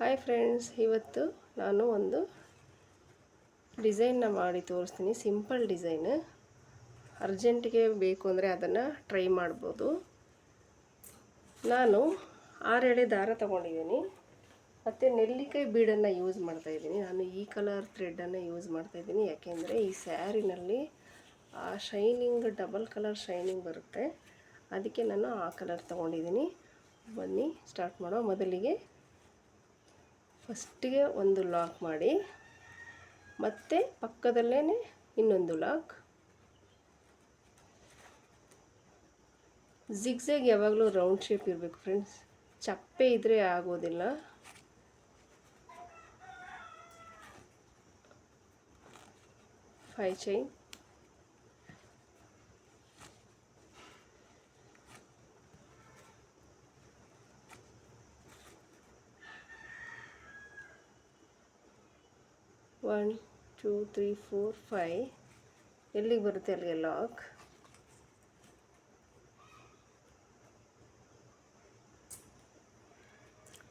Hi friends ಇವತ್ತು ನಾನು ಒಂದು ಡಿಸೈನ್ನ ಮಾಡಿ ತೋರಿಸ್ತೀನಿ. ಸಿಂಪಲ್ ಡಿಸೈನ್ ಅರ್ಜೆಂಟಿಗೆ ಬೇಕು ಅಂದರೆ ಅದನ್ನು ಟ್ರೈ ಮಾಡ್ಬೋದು. ನಾನು ಆರೆಳೆ ದಾರ ತಗೊಂಡಿದ್ದೀನಿ. ಮತ್ತು ನೆಲ್ಲಿಕಾಯಿ ಬೀಡನ್ನು ಯೂಸ್ ಮಾಡ್ತಾಯಿದ್ದೀನಿ ನಾನು ಈ ಕಲರ್ ಥ್ರೆಡನ್ನು ಯೂಸ್ ಮಾಡ್ತಾಯಿದ್ದೀನಿ ಯಾಕೆಂದರೆ ಈ ಸ್ಯಾರಿನಲ್ಲಿ, ಆ ಶೈನಿಂಗ್ ಡಬಲ್ ಕಲರ್ ಶೈನಿಂಗ್ ಬರುತ್ತೆ. ಅದಕ್ಕೆ ನಾನು ಆ ಕಲರ್ ತೊಗೊಂಡಿದ್ದೀನಿ. ಬನ್ನಿ ಸ್ಟಾರ್ಟ್ ಮಾಡೋ ಮೊದಲಿಗೆ ಫಸ್ಟಿಗೆ ಒಂದು ಲಾಕ್ ಮಾಡಿ, ಮತ್ತು ಪಕ್ಕದಲ್ಲೇ ಇನ್ನೊಂದು ಲಾಕ್. ಜಿಗ್ಜಾಗ್ ಯಾವಾಗಲೂ ರೌಂಡ್ ಶೇಪ್ ಇರಬೇಕು ಫ್ರೆಂಡ್ಸ್. ಚಪ್ಪೆ ಇದ್ದರೆ ಆಗೋದಿಲ್ಲ. Five chain. One two three four five ಎಲ್ಲಿಗೆ ಬರುತ್ತೆ ಅಲ್ಲಿಗೆ ಲಾಕ್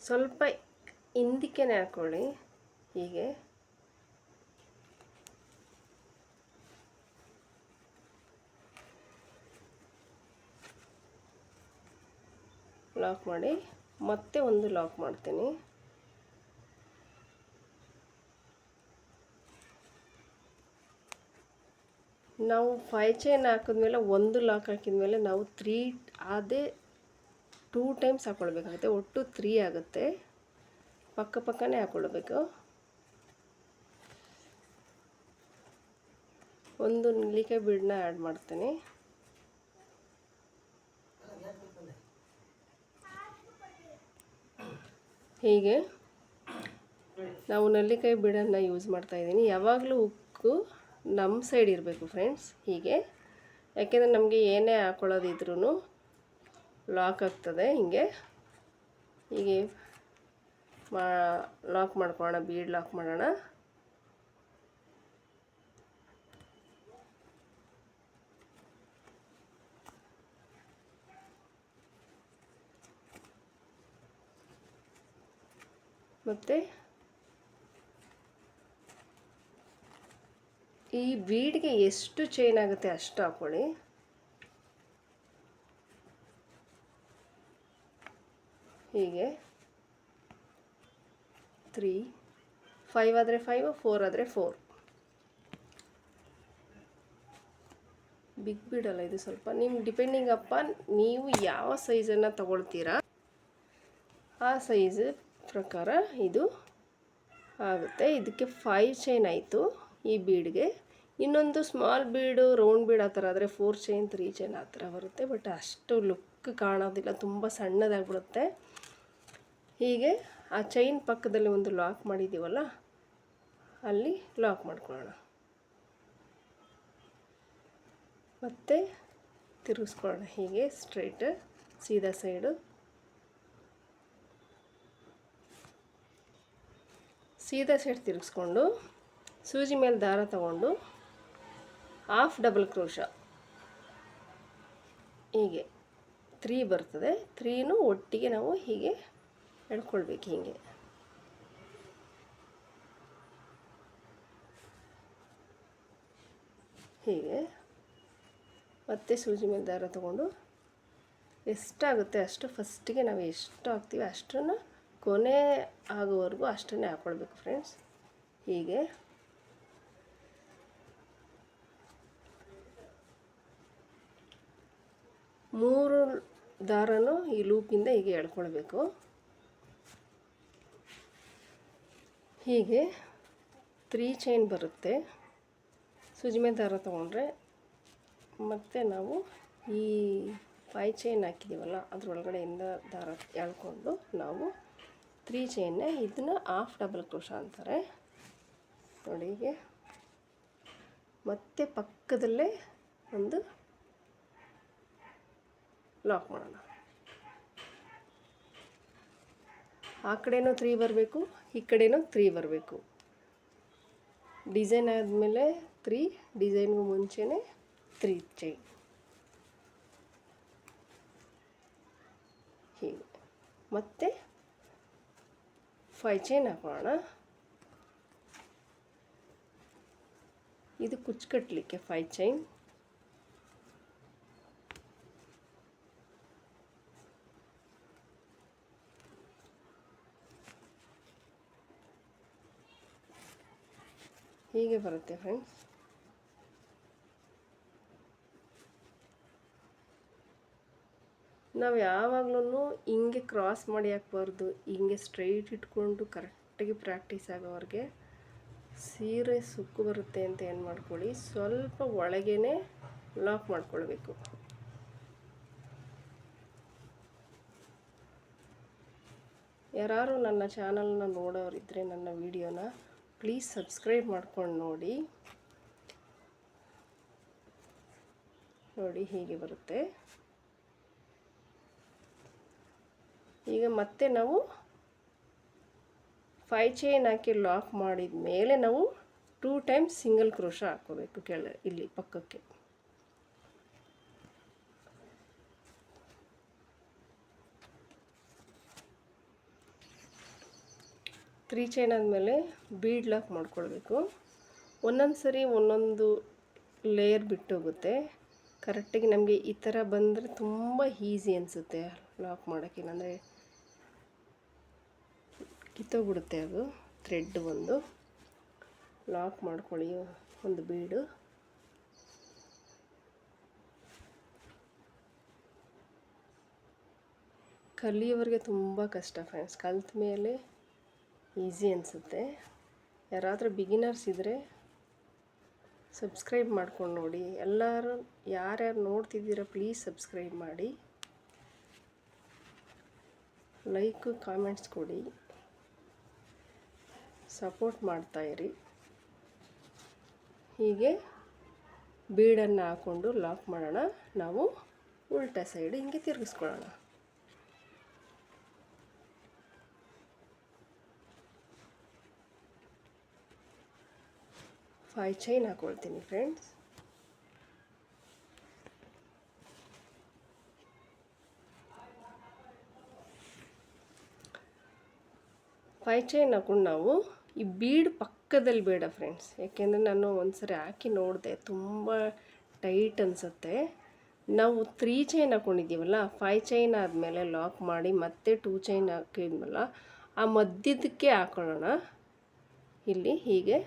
ಸ್ವಲ್ಪ ಹಿಂದಕ್ಕೆ ಹಾಕ್ಕೊಳ್ಳಿ ಹೀಗೆ. ಲಾಕ್ ಮಾಡಿ. ಮತ್ತೆ ಒಂದು ಲಾಕ್ ಮಾಡ್ತೀನಿ. ನಾವು ಫೈ ಚೈನ್ ಹಾಕಿದ್ಮೇಲೆ ಒಂದು ಲಾಕ್ ಹಾಕಿದ್ಮೇಲೆ ನಾವು ತ್ರೀ ಅದೇ ಟೂ ಟೈಮ್ಸ್ ಹಾಕ್ಕೊಳ್ಬೇಕಾಗುತ್ತೆ ಒಟ್ಟು ತ್ರೀ ಆಗುತ್ತೆ. ಪಕ್ಕ ಪಕ್ಕನೇ ಹಾಕ್ಕೊಳ್ಬೇಕು ಒಂದು ನೆಲ್ಲಿಕಾಯಿ ಬೀಡನ್ನ ಆ್ಯಡ್ ಮಾಡ್ತೀನಿ. ಹೀಗೆ. ನಾವು ನೆಲ್ಲಿಕಾಯಿ ಬೀಡನ್ನು ಯೂಸ್ ಮಾಡ್ತಾಯಿದ್ದೀನಿ ಯಾವಾಗಲೂ ಉಕ್ಕು ನಮ್ಮ ಸೈಡ್ ಇರಬೇಕು ಫ್ರೆಂಡ್ಸ್ ಹೀಗೆ. ಯಾಕೆಂದರೆ ನಮಗೆ ಏನೇ ಹಾಕೊಳ್ಳೋದಿದ್ರೂ ಲಾಕ್ ಆಗ್ತದೆ ಹೀಗೆ. ಹೀಗೆ ಮಾ ಲಾಕ್ ಮಾಡ್ಕೊಳ್ಳೋಣ ಬೀಡ್ ಲಾಕ್ ಮಾಡೋಣ. ಮತ್ತು? ಈ ಬೀಡ್ಗೆ ಎಷ್ಟು ಚೈನ್ ಆಗುತ್ತೆ ಅಷ್ಟು ಹಾಕ್ಕೊಳ್ಳಿ ಹೀಗೆ. ತ್ರೀ ಫೈವ್ ಆದರೆ ಫೈವ್ ಫೋರ್ ಆದರೆ ಫೋರ್ ಬಿಗ್ ಬಿಡಲ್ಲ ಇದು ಸ್ವಲ್ಪ. ನಿಮ್ಮ ಡಿಪೆಂಡಿಂಗ್ ಅಪ್ಪ ನೀವು ಯಾವ ಸೈಜನ್ನು ತಗೊಳ್ತೀರಾ, ಆ ಸೈಜ್ ಪ್ರಕಾರ ಇದು ಆಗುತ್ತೆ. ಇದಕ್ಕೆ ಫೈವ್ ಚೈನ್ ಆಯಿತು ಈ ಬೀಡ್ಗೆ ಇನ್ನೊಂದು ಸ್ಮಾಲ್ ಬೀಡು ರೌಂಡ್ ಬೀಡ್ ಆ ಥರ ಆದರೆ ಫೋರ್ ಚೈನ್ ತ್ರೀ ಚೈನ್ ಆ ಥರ ಬರುತ್ತೆ. ಬಟ್ ಅಷ್ಟು ಲುಕ್ ಕಾಣೋದಿಲ್ಲ. ತುಂಬ ಸಣ್ಣದಾಗ್ಬಿಡುತ್ತೆ. ಹೀಗೆ ಆ ಚೈನ್ ಪಕ್ಕದಲ್ಲಿ ಒಂದು ಲಾಕ್ ಮಾಡಿದ್ದೀವಲ್ಲ ಅಲ್ಲಿ ಲಾಕ್ ಮಾಡ್ಕೊಳ್ಳೋಣ. ಮತ್ತು ತಿರುಗಿಸ್ಕೊಳ್ಳೋಣ. ಹೀಗೆ ಸ್ಟ್ರೈಟ್ ಸೀದಾ ಸೈಡು ಸೀದಾ ಸೈಡ್ ತಿರುಗಿಸ್ಕೊಂಡು, ಸೂಜಿ ಮೇಲೆ ದಾರ ತಗೊಂಡು ಹಾಫ್ ಡಬಲ್ ಕ್ರೋಶ ಹೀಗೆ ತ್ರೀ ಬರ್ತದೆ. ತ್ರೀನೂ ಒಟ್ಟಿಗೆ ನಾವು ಹೀಗೆ ಎಳ್ಕೊಳ್ಬೇಕು ಹೀಗೆ. ಹೀಗೆ ಮತ್ತೆ ಸೂಜಿ ಮೇಲೆ ದಾರ ತಗೊಂಡು ಎಷ್ಟಾಗುತ್ತೆ ಅಷ್ಟು ಫಸ್ಟಿಗೆ ನಾವು ಎಷ್ಟು ಹಾಕ್ತೀವಿ ಅಷ್ಟನ್ನು ಕೊನೆ ಆಗೋವರೆಗೂ ಅಷ್ಟನ್ನೇ ಹಾಕ್ಕೊಳ್ಬೇಕು ಫ್ರೆಂಡ್ಸ್ ಹೀಗೆ. ಮೂರು ದಾರನೂ ಈ ಲೂಪಿಂದ ಹೀಗೆ ಎಳ್ಕೊಳ್ಬೇಕು. ಹೀಗೆ ತ್ರೀ ಚೈನ್ ಬರುತ್ತೆ. ಸುಜಿಮೆ ದಾರ ತೊಗೊಂಡ್ರೆ ಮತ್ತು ನಾವು ಈ ಫೈ ಚೈನ್ ಹಾಕಿದ್ದೀವಲ್ಲ ಅದರೊಳಗಡೆಯಿಂದ ದಾರ ಎಳ್ಕೊಂಡು ನಾವು ತ್ರೀ ಚೈನ್ನ ಇದನ್ನು ಹಾಫ್ ಡಬಲ್ ಕ್ರೋಶ ಅಂತಾರೆ. ನೋಡಿ ಹೀಗೆ. ಮತ್ತೆ ಪಕ್ಕದಲ್ಲೇ ಒಂದು ಲಾಕ್ ಮಾಡೋಣ. ಆ ಕಡೆನೂ ತ್ರೀ ಬರಬೇಕು, ಈ ಕಡೆನೂ ತ್ರೀ ಬರಬೇಕು. ಡಿಸೈನ್ ಆದಮೇಲೆ ತ್ರೀ ಡಿಸೈನ್ಗೂ ಮುಂಚೆನೇ ತ್ರೀ ಚೈನ್ ಹೀಗೆ. ಮತ್ತೆ ಫೈ ಚೈನ್ ಹಾಕೋಣ. ಇದು ಕುಚ್ಚು ಕಟ್ಟಲಿಕ್ಕೆ ಫೈ ಚೈನ್ ಹೀಗೆ ಬರುತ್ತೆ ಫ್ರೆಂಡ್ಸ್ ನಾವು ಯಾವಾಗಲೂ ಹಿಂಗೆ ಕ್ರಾಸ್ ಮಾಡಿ ಹಾಕ್ಬಾರ್ದು, ಹಿಂಗೆ ಸ್ಟ್ರೈಟ್ ಇಟ್ಕೊಂಡು ಕರೆಕ್ಟಾಗಿ ಪ್ರಾಕ್ಟೀಸ್ ಆಗೋವ್ರಿಗೆ ಸೀರೆ ಸುಕ್ಕು ಬರುತ್ತೆ ಅಂತ ಏನು ಮಾಡ್ಕೊಳ್ಳಿ, ಸ್ವಲ್ಪ ಒಳಗೇ ಲಾಕ್ ಮಾಡ್ಕೊಳ್ಬೇಕು. ಯಾರು ನನ್ನ ಚಾನಲ್ನ ನೋಡೋರಿದ್ದರೆ ನನ್ನ ವಿಡಿಯೋನ ಪ್ಲೀಸ್ ಸಬ್ಸ್ಕ್ರೈಬ್ ಮಾಡ್ಕೊಂಡು ನೋಡಿ. ನೋಡಿ ಹೀಗೆ ಬರುತ್ತೆ. ಈಗ ಮತ್ತೆ ನಾವು ಫೈ ಚೈನ್ ಹಾಕಿ ಲಾಕ್ ಮಾಡಿದ ಮೇಲೆ ನಾವು ಟೂ ಟೈಮ್ಸ್ ಸಿಂಗಲ್ ಕ್ರೋಶ ಹಾಕೋಬೇಕು ಕೆಳ ಇಲ್ಲಿ ಪಕ್ಕಕ್ಕೆ. ತ್ರೀ ಚೈನ್ ಆದಮೇಲೆ ಬೀಡ್ ಲಾಕ್ ಮಾಡ್ಕೊಳ್ಬೇಕು. ಒಂದೊಂದು ಸರಿ ಒಂದೊಂದು ಲೇಯರ್ ಬಿಟ್ಟೋಗುತ್ತೆ ಕರೆಕ್ಟಾಗಿ ನಮಗೆ ಈ ಥರ ಬಂದರೆ ತುಂಬ ಈಸಿ ಅನಿಸುತ್ತೆ ಲಾಕ್ ಮಾಡೋಕ್ಕೆ. ಏನಂದರೆ ಕಿತ್ತೋಗ್ಬಿಡುತ್ತೆ ಅದು ಥ್ರೆಡ್ ಒಂದು ಲಾಕ್ ಮಾಡ್ಕೊಳ್ಳಿ ಒಂದು ಬೀಡು. ಕಲಿಯೋರಿಗೆ ತುಂಬ ಕಷ್ಟ ಫ್ರೆಂಡ್ಸ್ ಕಲ್ತ ಮೇಲೆ ಈಸಿ ಅನಿಸುತ್ತೆ. ಯಾರಾದರೂ ಬಿಗಿನರ್ಸ್ ಇದ್ದರೆ ಸಬ್ಸ್ಕ್ರೈಬ್ ಮಾಡ್ಕೊಂಡು ನೋಡಿ. ಎಲ್ಲರೂ ಯಾರ್ಯಾರು ನೋಡ್ತಿದ್ದೀರ ಪ್ಲೀಸ್ ಸಬ್ಸ್ಕ್ರೈಬ್ ಮಾಡಿ. ಲೈಕ್ ಕಾಮೆಂಟ್ಸ್ ಕೊಡಿ. ಸಪೋರ್ಟ್ ಮಾಡ್ತಾಯಿರಿ ಹೀಗೆ ಬೀಡನ್ನು ಹಾಕ್ಕೊಂಡು ಲಾಕ್ ಮಾಡೋಣ. ನಾವು ಉಲ್ಟಾ ಸೈಡ್ ಹಿಂಗೆ ತಿರುಗಿಸ್ಕೊಳ್ಳೋಣ. ಫೈ ಚೈನ್ ಹಾಕ್ಕೊಳ್ತೀನಿ ಫ್ರೆಂಡ್ಸ್ ಫೈ ಚೈನ್ ಹಾಕೊಂಡು ನಾವು ಈ ಬೀಡ್ ಪಕ್ಕದಲ್ಲಿ ಬೇಡ ಫ್ರೆಂಡ್ಸ್ ಯಾಕೆಂದರೆ ನಾನು ಒಂದ್ಸರಿ ಹಾಕಿ ನೋಡಿದೆ, ತುಂಬ ಟೈಟ್ ಅನಿಸುತ್ತೆ. ನಾವು ತ್ರೀ ಚೈನ್ ಹಾಕ್ಕೊಂಡಿದ್ದೀವಲ್ಲ ಫೈ ಚೈನ್ ಆದಮೇಲೆ ಲಾಕ್ ಮಾಡಿ ಮತ್ತೆ ಟೂ ಚೈನ್ ಹಾಕಿದ್ವಲ್ಲ ಆ ಮಧ್ಯದಕ್ಕೆ ಹಾಕೊಳ್ಳೋಣ. ಇಲ್ಲಿ ಹೀಗೆ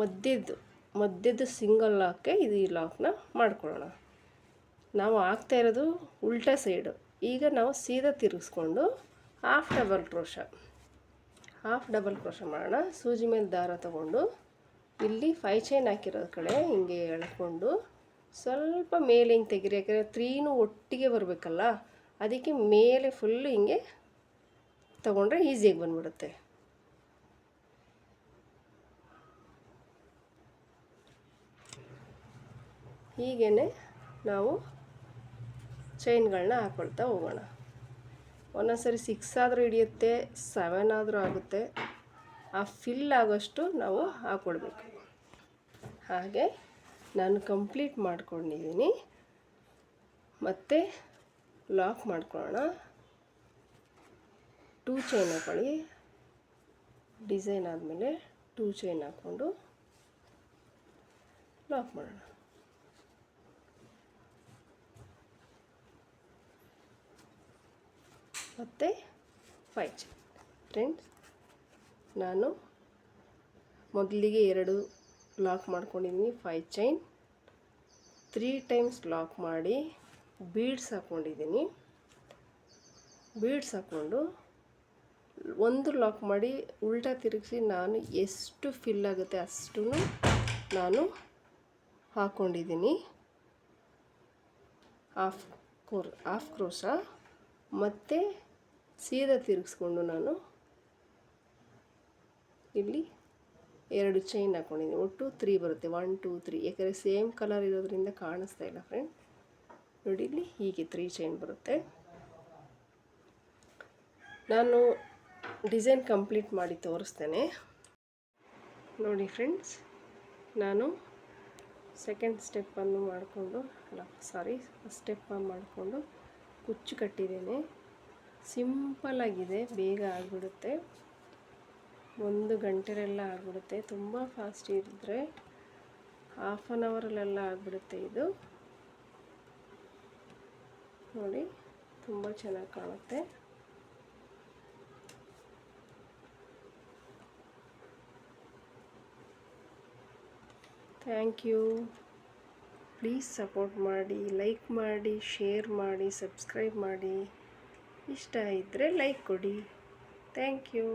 ಮಧ್ಯದ್ದು ಮಧ್ಯದ ಸಿಂಗಲ್ ಲಾಕೆ ಇದು ಈ ಲಾಕ್ನ ಮಾಡ್ಕೊಳ್ಳೋಣ. ನಾವು ಹಾಕ್ತಾ ಇರೋದು ಉಲ್ಟಾ ಸೈಡು ಈಗ ನಾವು ಸೀದಾ ತಿರುಗಿಸ್ಕೊಂಡು half double crochet half double crochet ಮಾಡೋಣ. ಸೂಜಿ ಮೇಲೆ ದಾರ ತಗೊಂಡು ಇಲ್ಲಿ ಫೈ ಚೈನ್ ಹಾಕಿರೋ ಕಡೆ ಹಿಂಗೆ ಎಳ್ಕೊಂಡು ಸ್ವಲ್ಪ ಮೇಲೆ ಹಿಂಗೆ ತೆಗಿರಿ. ಯಾಕಂದರೆ ತ್ರೀನೂ ಒಟ್ಟಿಗೆ ಬರಬೇಕಲ್ಲ, ಅದಕ್ಕೆ ಮೇಲೆ ಫುಲ್ಲು ಹಿಂಗೆ ತಗೊಂಡ್ರೆ ಈಸಿಯಾಗಿ ಬಂದ್ಬಿಡುತ್ತೆ. ಹೀಗೇ ನಾವು ಚೈನ್ಗಳನ್ನ ಹಾಕ್ಕೊಳ್ತಾ ಹೋಗೋಣ. ಒಂದೊಂದ್ಸರಿ ಸಿಕ್ಸ್ ಆದರೂ ಹಿಡಿಯುತ್ತೆ ಸೆವೆನ್ ಆದರೂ ಆಗುತ್ತೆ. ಆ ಫಿಲ್ ಆಗೋಷ್ಟು ನಾವು ಹಾಕ್ಕೊಳ್ಬೇಕು ಹಾಗೆ ನಾನು ಕಂಪ್ಲೀಟ್ ಮಾಡ್ಕೊಂಡಿದ್ದೀನಿ. ಮತ್ತು ಲಾಕ್ ಮಾಡ್ಕೊಳ್ಳೋಣ. ಟೂ ಚೈನ್ ಹಾಕೊಳ್ಳಿ. ಡಿಸೈನ್ ಆದಮೇಲೆ ಟೂ ಚೈನ್ ಹಾಕ್ಕೊಂಡು ಲಾಕ್ ಮಾಡೋಣ. ಮತ್ತು ಫೈ ಚೈನ್ ಫ್ರೆಂಡ್ಸ್ ನಾನು ಮೊದಲಿಗೆ ಎರಡು ಲಾಕ್ ಮಾಡ್ಕೊಂಡಿದ್ದೀನಿ five chain three times lock ಮಾಡಿ ಬೀಡ್ಸ್ ಹಾಕ್ಕೊಂಡಿದ್ದೀನಿ ಬೀಡ್ಸ್ ಹಾಕ್ಕೊಂಡು ಒಂದು ಲಾಕ್ ಮಾಡಿ ಉಲ್ಟಾ ತಿರುಗಿಸಿ ನಾನು ಎಷ್ಟು ಫಿಲ್ ಆಗುತ್ತೆ ಅಷ್ಟು ನಾನು ಹಾಕ್ಕೊಂಡಿದ್ದೀನಿ ಆಫ್ ಕೋರ್ ಆಫ್ ಕ್ರೋಶ ಮತ್ತು ಸೀದಾ ತಿರುಗಿಸ್ಕೊಂಡು ನಾನು ಇಲ್ಲಿ ಎರಡು ಚೈನ್ ಹಾಕ್ಕೊಂಡಿದ್ದೀನಿ ಒಟ್ಟು ತ್ರೀ ಬರುತ್ತೆ. ಒನ್ ಟೂ ತ್ರೀ ಯಾಕಂದರೆ ಸೇಮ್ ಕಲರ್ ಇರೋದ್ರಿಂದ ಕಾಣಿಸ್ತಾ ಇಲ್ಲ ಫ್ರೆಂಡ್ ನೋಡಿ ಇಲ್ಲಿ ಹೀಗೆ ತ್ರೀ ಚೈನ್ ಬರುತ್ತೆ. ನಾನು ಡಿಸೈನ್ ಕಂಪ್ಲೀಟ್ ಮಾಡಿ ತೋರಿಸ್ತೇನೆ. ನೋಡಿ ಫ್ರೆಂಡ್ಸ್ ನಾನು ಸೆಕೆಂಡ್ ಸ್ಟೆಪ್ಪನ್ನು ಮಾಡಿಕೊಂಡು, ಅಲ್ಲ ಸಾರಿ ಫಸ್ಟ್ ಸ್ಟೆಪ್ಪನ್ನು ಮಾಡಿಕೊಂಡು ಕುಚ್ಚು ಕಟ್ಟಿದ್ದೇನೆ. ಸಿಂಪಲ್ ಆಗಿದೆ, ಬೇಗ ಆಗಿಬಿಡುತ್ತೆ. ಒಂದು ಗಂಟೆಲೆಲ್ಲ ಆಗಿಬಿಡುತ್ತೆ. ತುಂಬ ಫಾಸ್ಟ್ ಇದ್ದರೆ ಹಾಫ್ ಆನ್ ಅವರಲ್ಲೆಲ್ಲ ಆಗಿಬಿಡುತ್ತೆ ಇದು. ನೋಡಿ, ತುಂಬ ಚೆನ್ನಾಗಿ ಕಾಣುತ್ತೆ. ಥ್ಯಾಂಕ್ ಯು ಪ್ಲೀಸ್ ಸಪೋರ್ಟ್ ಮಾಡಿ ಲೈಕ್ ಮಾಡಿ ಶೇರ್ ಮಾಡಿ ಸಬ್ಸ್ಕ್ರೈಬ್ ಮಾಡಿ. ಇಷ್ಟ ಇದ್ದರೆ ಲೈಕ್ ಕೊಡಿ. Thank you